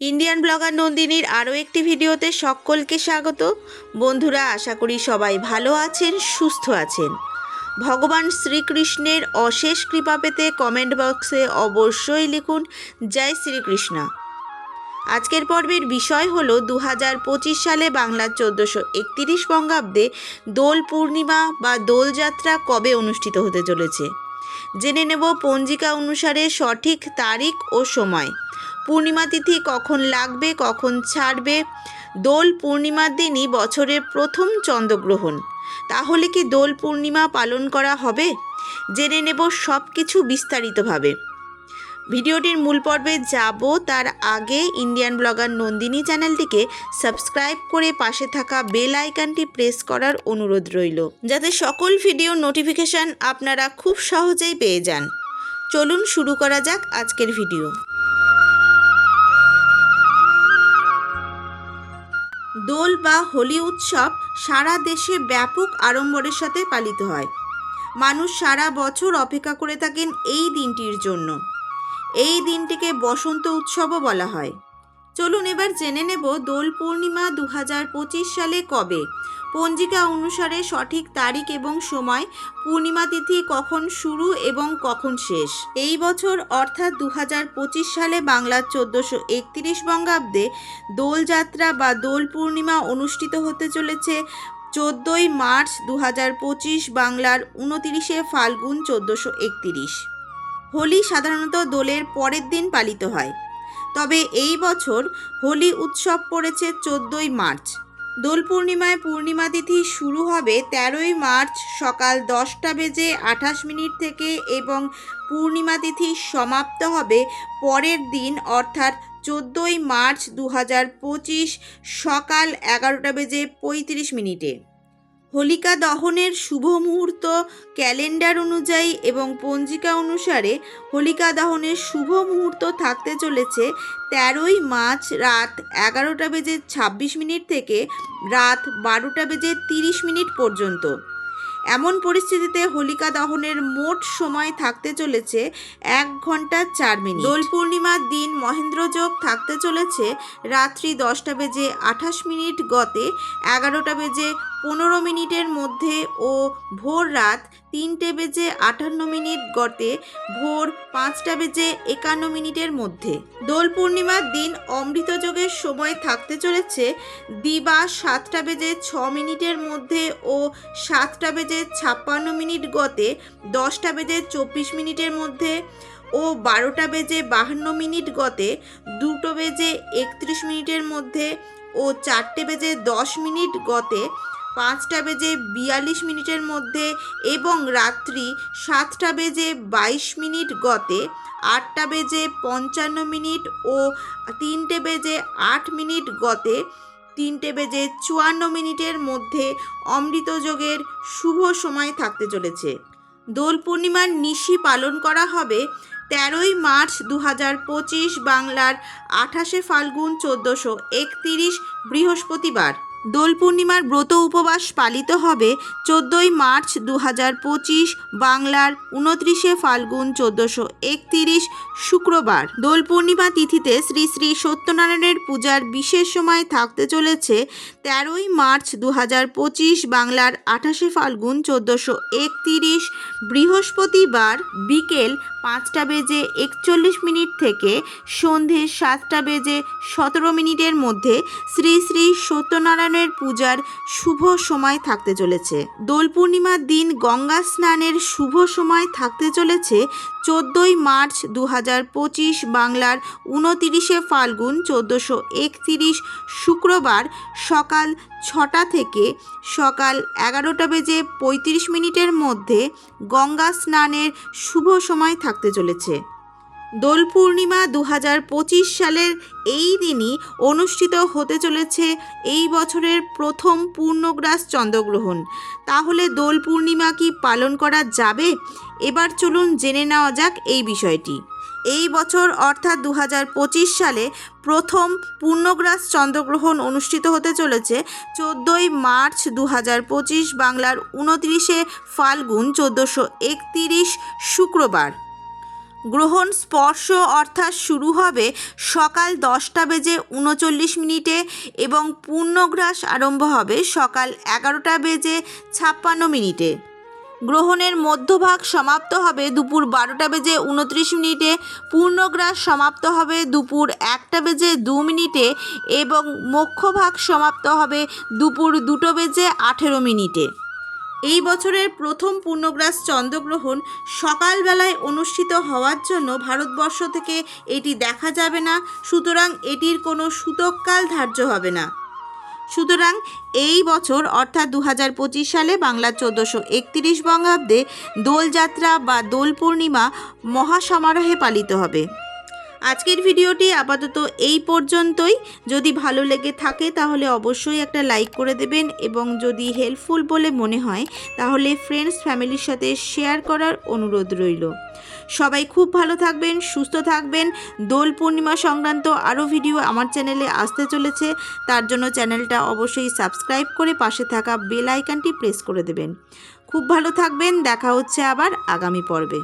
Indian blogger নন্দিনীর আরও একটি ভিডিওতে সকলকে স্বাগত। বন্ধুরা, আশা করি সবাই ভালো আছেন, সুস্থ আছেন। ভগবান শ্রীকৃষ্ণের অশেষ কৃপা পেতে কমেন্ট বক্সে অবশ্যই লিখুন, জয় শ্রীকৃষ্ণ। আজকের পর্বের বিষয় হল দু হাজার পঁচিশ সালে বাংলার চোদ্দোশো একতিরিশ বঙ্গাব্দে দোল পূর্ণিমা বা দোলযাত্রা কবে অনুষ্ঠিত হতে চলেছে? জেনে নেব পঞ্জিকা অনুসারে সঠিক তারিখ ও সময়। পূর্ণিমা তিথি কখন লাগবে, কখন ছাড়বে? দোল পূর্ণিমার দিনই বছরের প্রথম চন্দ্রগ্রহণ। তাহলে কি দোল পূর্ণিমা পালন করা হবে? জেনে নেব সব কিছু বিস্তারিতভাবে। ভিডিওটির মূল পর্বে যাব, তার আগে ইন্ডিয়ান ব্লগার নন্দিনী চ্যানেলটিকে সাবস্ক্রাইব করে পাশে থাকা বেল আইকনটি প্রেস করার অনুরোধ রইল। যাতে সকল ভিডিও নোটিফিকেশান আপনারা খুব সহজেই পেয়ে যান। চলুন শুরু করা যাক আজকের ভিডিও। দোল বা হোলি উৎসব সারা দেশে ব্যাপক আড়ম্বরের সাথে পালিত হয়। মানুষ সারা বছর অপেক্ষা করে থাকেন এই দিনটির জন্য। এই দিনটিকে বসন্ত উৎসবও বলা হয়। চলুন এবার জেনে নেব দোল পূর্ণিমা দু হাজার পঁচিশ সালে কবে। পঞ্জিকা অনুসারে সঠিক তারিখ এবং সময়, পূর্ণিমা তিথি কখন শুরু এবং কখন শেষ। এই বছর অর্থাৎ দু হাজার পঁচিশ সালে বাংলার চোদ্দোশো একত্রিশ বঙ্গাব্দে দোলযাত্রা বা দোল পূর্ণিমা অনুষ্ঠিত হতে চলেছে। চোদ্দোই মার্চ দু হাজার পঁচিশ বাংলার উনতিরিশে ফাল্গুন চোদ্দোশো একত্রিশ। হোলি সাধারণত দোলের পরের দিন পালিত হয়। তবে এই বছর হোলি উৎসব পড়েছে চোদ্দোই মার্চ। দোল পূর্ণিমায় পূর্ণিমা তিথি শুরু হবে তেরোই মার্চ সকাল দশটা বেজে আঠাশ মিনিট থেকে এবং পূর্ণিমা তিথি সমাপ্ত হবে পরের দিন অর্থাৎ চোদ্দোই মার্চ দু হাজার পঁচিশ সকাল এগারোটা বেজে পঁয়ত্রিশ মিনিটে। হোলিকা দহনের শুভ মুহূর্ত ক্যালেন্ডার অনুযায়ী এবং পঞ্জিকা অনুসারে হোলিকা দহনের শুভ মুহূর্ত থাকতে চলেছে তেরোই মার্চ রাত এগারোটা বেজে ছাব্বিশ মিনিট থেকে রাত বারোটা বেজে তিরিশ মিনিট পর্যন্ত। এমন পরিস্থিতিতে হোলিকা দহনের মোট সময় থাকতে চলেছে এক ঘণ্টা চার মিনিট। দোল পূর্ণিমার দিন মহেন্দ্রযোগ থাকতে চলেছে রাত্রি দশটা বেজে আঠাশ মিনিট গতে এগারোটা বেজে পনেরো মিনিটের মধ্যে ও ভোর রাত তিনটে বেজে আটান্ন মিনিট গতে ভোর পাঁচটা বেজে একান্ন মিনিটের মধ্যে। দোল পূর্ণিমার দিন অমৃত যোগের সময় থাকতে চলেছে। দিবা সাতটা বেজে ছ মিনিটের মধ্যে ও সাতটা বেজে ছাপ্পান্ন মিনিট গতে দশটা বেজে চব্বিশ মিনিটের মধ্যে ও বারোটা বেজে বাহান্ন মিনিট গতে দুটো বেজে একত্রিশ মিনিটের মধ্যে ও চারটে বেজে দশ মিনিট গতে পাঁচটা বেজে বিয়াল্লিশ মিনিটের মধ্যে এবং রাত্রি সাতটা বেজে বাইশ মিনিট গতে, আটটা বেজে পঞ্চান্ন মিনিট ও তিনটে বেজে আট মিনিট গতে, তিনটে বেজে চুয়ান্ন মিনিটের মধ্যে অমৃত যোগের শুভ সময় থাকতে চলেছে। দোল পূর্ণিমার নিশি পালন করা হবে তেরোই মার্চ দু পঁচিশ বাংলার আঠাশে ফাল্গুন চোদ্দোশো একতিরিশ বৃহস্পতিবার। দোল পূর্ণিমার ব্রত উপবাস পালিত হবে চোদ্দোই মার্চ দু পঁচিশ বাংলার উনত্রিশে ফাল্গুন চোদ্দোশো একতিরিশ শুক্রবার। দোল পূর্ণিমা তিথিতে শ্রী শ্রী সত্যনারায়ণের পূজার বিশেষ সময় থাকতে চলেছে তেরোই মার্চ দু পঁচিশ বাংলার আঠাশে ফাল্গুন চোদ্দোশো একতিরিশ বৃহস্পতিবার বিকেল পাঁচটা বেজে একচল্লিশ মিনিট থেকে সন্ধে সাতটা বেজে সতেরো মিনিটের মধ্যে শ্রী শ্রী সত্যনারায়ণের পূজার শুভ সময় থাকতে চলেছে। দোল পূর্ণিমার দিন গঙ্গা স্নানের শুভ সময় থাকতে চলেছে। চোদ্দোই মার্চ দু পঁচিশ বাংলার উনতিরিশে ফাল্গুন চোদ্দোশো একতিরিশ শুক্রবার সকাল ছটা থেকে সকাল এগারোটা বেজে পঁয়ত্রিশ মিনিটের মধ্যে গঙ্গা স্নানের শুভ সময় থাকতে চলেছে। দোল পূর্ণিমা দু হাজার পঁচিশ সালের এই দিনই অনুষ্ঠিত হতে চলেছে এই বছরের প্রথম পূর্ণগ্রাস চন্দ্রগ্রহণ। তাহলে দোল পূর্ণিমা কি পালন করা যাবে? এবার চলুন জেনে নেওয়া যাক এই বিষয়টি। এই বছর অর্থাৎ দু হাজার পঁচিশ সালে প্রথম পূর্ণগ্রাস চন্দ্রগ্রহণ অনুষ্ঠিত হতে চলেছে চোদ্দোই মার্চ দু হাজার পঁচিশ বাংলার উনত্রিশে ফাল্গুন চোদ্দোশো শুক্রবার। গ্রহণ স্পর্শ অর্থাৎ শুরু হবে সকাল দশটা বেজে উনচল্লিশ মিনিটে এবং পূর্ণগ্রাস আরম্ভ হবে সকাল এগারোটা বেজে ছাপ্পান্ন মিনিটে। গ্রহণের মধ্যভাগ সমাপ্ত হবে দুপুর বারোটা বেজে উনত্রিশ মিনিটে, পূর্ণগ্রাস সমাপ্ত হবে দুপুর একটা বেজে দু মিনিটে এবং মোক্ষভাগ সমাপ্ত হবে দুপুর দুটো বেজে আঠেরো মিনিটে। এই বছরের প্রথম পূর্ণগ্রাস চন্দ্রগ্রহণ সকালবেলায় অনুষ্ঠিত হওয়ার জন্য ভারতবর্ষ থেকে এটি দেখা যাবে না, সুতরাং এটির কোনো সূতককাল ধার্য হবে না। সুতরাং এই বছর, অর্থাৎ দু হাজার পঁচিশ সালে বাংলা চোদ্দোশো একতিরিশ বঙ্গাব্দে দোলযাত্রা বা দোল পূর্ণিমা মহাসমারোহে পালিত হবে। আজকের ভিডিওটি আপাতত এই পর্যন্তই। যদি ভালো লেগে থাকে তাহলে অবশ্যই একটা লাইক করে দেবেন এবং যদি হেল্পফুল বলে মনে হয় তাহলে ফ্রেন্ডস, ফ্যামিলির সাথে শেয়ার করার অনুরোধ রইল। সবাই খুব ভালো থাকবেন, সুস্থ থাকবেন। দোল পূর্ণিমা সংক্রান্ত আরও ভিডিও আমার চ্যানেলে আসতে চলেছে। তার জন্য চ্যানেলটা অবশ্যই সাবস্ক্রাইব করে পাশে থাকা বেল আইকনটি প্রেস করে দেবেন। খুব ভালো থাকবেন, দেখা হচ্ছে আবার আগামী পর্বে।